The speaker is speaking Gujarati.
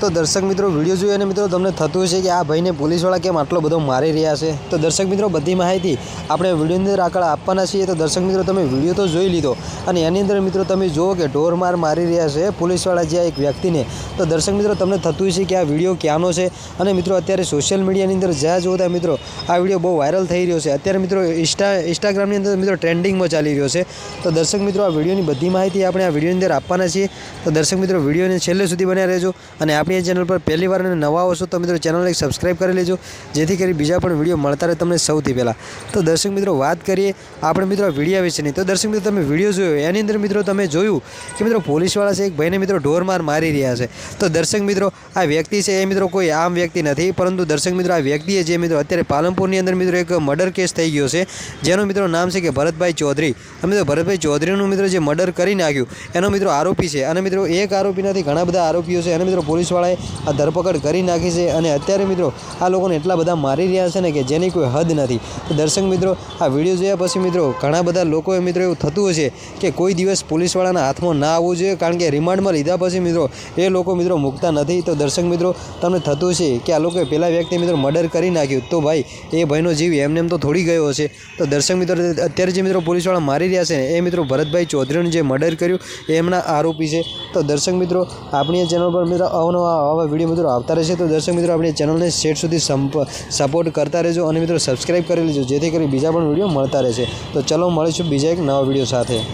તો દર્શક મિત્રો, વીડિયો જોઈએ અને મિત્રો, તમને થતું હશે કે આ ભાઈને પોલીસવાળા કેમ આટલો બધો મારી રહ્યા છે? તો દર્શક મિત્રો, બધી માહિતી આપણે વિડીયોની અંદર આગળ આપવાના છીએ. તો દર્શક મિત્રો, તમે વીડિયો તો જોઈ લીધો. અને એની અંદર મિત્રો, તમે જુઓ કે ઢોર માર મારી રહ્યા છે. પોલીસવાળા જે એક વ્યક્તિને તો દર્શક મિત્રો, તમને થતું છે કે આ વીડિયો ક્યાંનો છે? અને મિત્રો, અત્યારે સોશિયલ મીડિયાની અંદર જ્યાં જુઓ ત્યાં મિત્રો, આ વીડિયો બહુ વાયરલ થઈ રહ્યો છે. અત્યારે મિત્રો ઇન્સ્ટા ઇન્સ્ટાગ્રામની અંદર મિત્રો ટ્રેન્ડિંગમાં ચાલી રહ્યો છે. તો દર્શક મિત્રો, આ વિડીયોની બધી માહિતી આપણે આ વિડીયોની અંદર આપવાના છીએ. તો દર્શક મિત્રો, વિડીયોને છેલ્લે સુધી બન્યા રહેજો. અને આપણી ચેનલ પર પહેલી વાર અને નવા આવશો તો મિત્રો ચેનલને સબસ્ક્રાઈબ કરી લેજો. જેથી કરી બીજા પણ વીડિયો મળતા રહે તમને સૌથી પહેલાં. તો દર્શક મિત્રો, વાત કરીએ આપણે મિત્રો વીડિયો વિશેની. તો દર્શક મિત્રો, તમે વીડિયો જોયો. એની અંદર મિત્રો, તમે જોયું કે મિત્રો, પોલીસવાળા છે, એક ભાઈને મિત્રો ઢોરમાર મારી રહ્યા છે. તો દર્શક મિત્રો, આ વ્યક્તિ છે એ મિત્રો કોઈ આમ વ્યક્તિ નથી, પરંતુ દર્શક મિત્રો, આ વ્યક્તિએ જે મિત્રો અત્યારે પાલનપુરની અંદર મિત્રો એક મર્ડર કેસ થઈ ગયો છે, જેનો મિત્રો નામ છે કે ભરતભાઈ ચૌધરી. અમે મિત્રો ભરતભાઈ ચૌધરીનું મિત્રો જે મર્ડર કરી નાખ્યું, એનો મિત્રો આરોપી છે. અને મિત્રો એક આરોપી નથી, ઘણા બધા આરોપીઓ છે. અને મિત્રો પોલીસવાળાએ આ ધરપકડ કરી નાખી છે. અને અત્યારે મિત્રો આ લોકોને એટલા બધા મારી રહ્યા છે ને કે જેની કોઈ હદ નથી. તો દર્શક મિત્રો, આ વીડિયો જોયા પછી મિત્રો ઘણા બધા લોકોએ મિત્રો એવું થતું હશે કે કોઈ દિવસ પોલીસવાળાના હાથમાં ના આવવું જોઈએ, કારણ કે રિમાન્ડમાં લીધા પછી મિત્રો એ લોકો મિત્રો મૂકતા નથી. તો દર્શક મિત્રો, તમને થતું છે કે આ લોકોએ પેલા વ્યક્તિ મિત્રો મર્ડર કરી નાખ્યું. તો ભાઈ, એ ભાઈનો જીવ એમને એમ તો થોડી ગયો હશે. તો દર્શક મિત્રો, અત્યારે જે મિત્રો પોલીસવાળા મારી રહ્યા છે એ મિત્રો ભરતભાઈ ચૌધરીનું જે મર્ડર કર્યું, એ એમના આરોપી છે. તો દર્શક મિત્રો, આપણી ચેનલ પર મિત્રો અવનવા આવા વીડિયો મિત્રો આવતા રહેશે. તો દર્શક મિત્રો, આપણી ચેનલને શેઠ સુધી સંપ, સપોર્ટ કરતા રહેજો અને મિત્રો સબસ્ક્રાઈબ કરી લેજો. જેથી કરી બીજા પણ વીડિયો મળતા રહેશે. તો ચલો, મળીશું બીજા એક નવા વીડિયો સાથે.